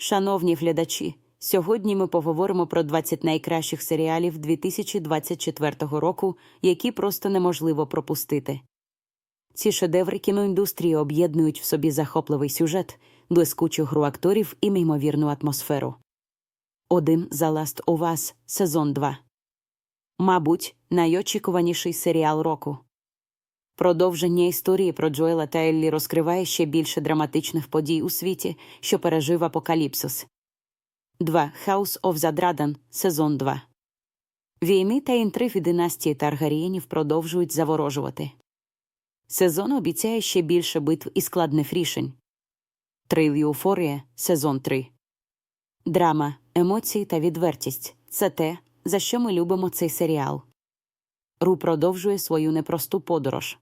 Шановні глядачі, сьогодні ми поговоримо про 20 найкращих серіалів 2024 року, які просто неможливо пропустити. Ці шедеври кіноіндустрії об'єднують в собі захопливий сюжет, блискучу гру акторів і неймовірну атмосферу. Один The Last of Us, сезон 2. Мабуть, найочікуваніший серіал року. Продовження історії про Джоела та Еллі розкриває ще більше драматичних подій у світі, що пережив апокаліпсис. 2. House of the Dragon, сезон 2. Війни та інтриги династії Таргарієнів продовжують заворожувати. Сезон обіцяє ще більше битв і складних рішень. Трейл Юфорія, сезон 3. Драма, емоції та відвертість це те, за що ми любимо цей серіал. Ру продовжує свою непросту подорож.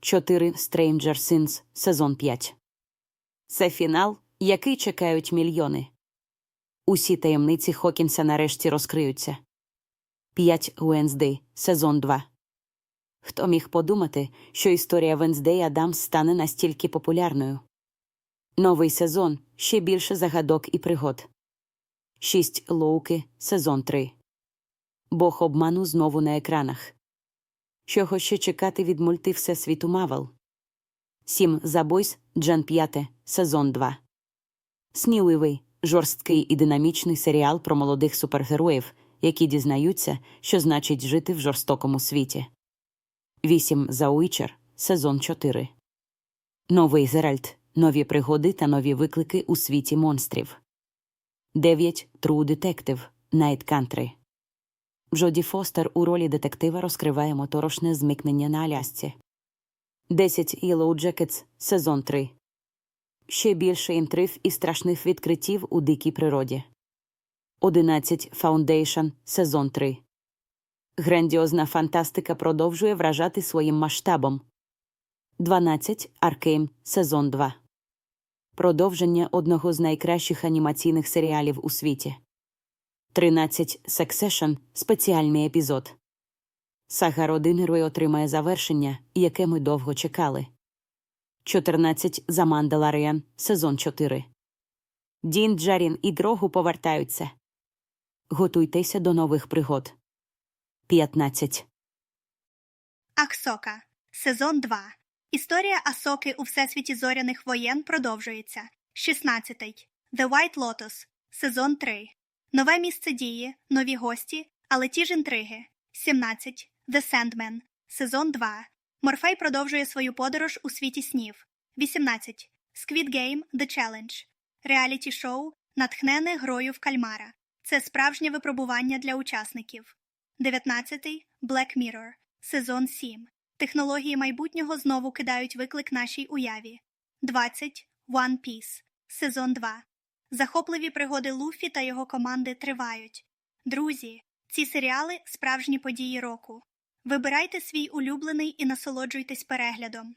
4. Stranger Things, сезон 5. Це фінал, який чекають мільйони. Усі таємниці Хокінса нарешті розкриються. 5. Wednesday, сезон 2. Хто міг подумати, що історія Венздей Адамс стане настільки популярною? Новий сезон ще більше загадок і пригод. 6. Лоуки, сезон 3. Бог обману знову на екранах. Чого ще чекати від мульти Всесвіту Мавел? 7. Забойс, Джен 5, сезон 2. Сміливий, жорсткий і динамічний серіал про молодих супергероїв, які дізнаються, що значить жити в жорстокому світі. 8. За Уічер, сезон 4. Новий Зеральд, нові пригоди та нові виклики у світі монстрів. 9. True Detective, Night Country. Джоді Фостер у ролі детектива розкриває моторошне зникнення на Алясці. 10. Yellow Jackets, сезон 3. Ще більше інтриг і страшних відкриттів у дикій природі. 11. Foundation, сезон 3. Грандіозна фантастика продовжує вражати своїм масштабом. 12. Аркейм, сезон 2. Продовження одного з найкращих анімаційних серіалів у світі. 13. Succession – спеціальний епізод. Сага родини Рой отримає завершення, яке ми довго чекали. 14. За Мандаларіан, сезон 4. Дін Джарін і Дрогу повертаються. Готуйтеся до нових пригод. 15. Аксока. Сезон 2. Історія Асоки у Всесвіті зоряних воєн продовжується. 16. The White Lotus. Сезон 3. Нове місце дії, нові гості, але ті ж інтриги. 17. The Sandman. Сезон 2. Морфей продовжує свою подорож у світі снів. 18. Squid Game The Challenge. Реаліті шоу натхнене грою в кальмара. Це справжнє випробування для учасників. 19. Black Mirror. Сезон 7. Технології майбутнього знову кидають виклик нашій уяві. 20. One Piece. Сезон 2. Захопливі пригоди Луфі та його команди тривають. Друзі, ці серіали справжні події року. Вибирайте свій улюблений і насолоджуйтесь переглядом.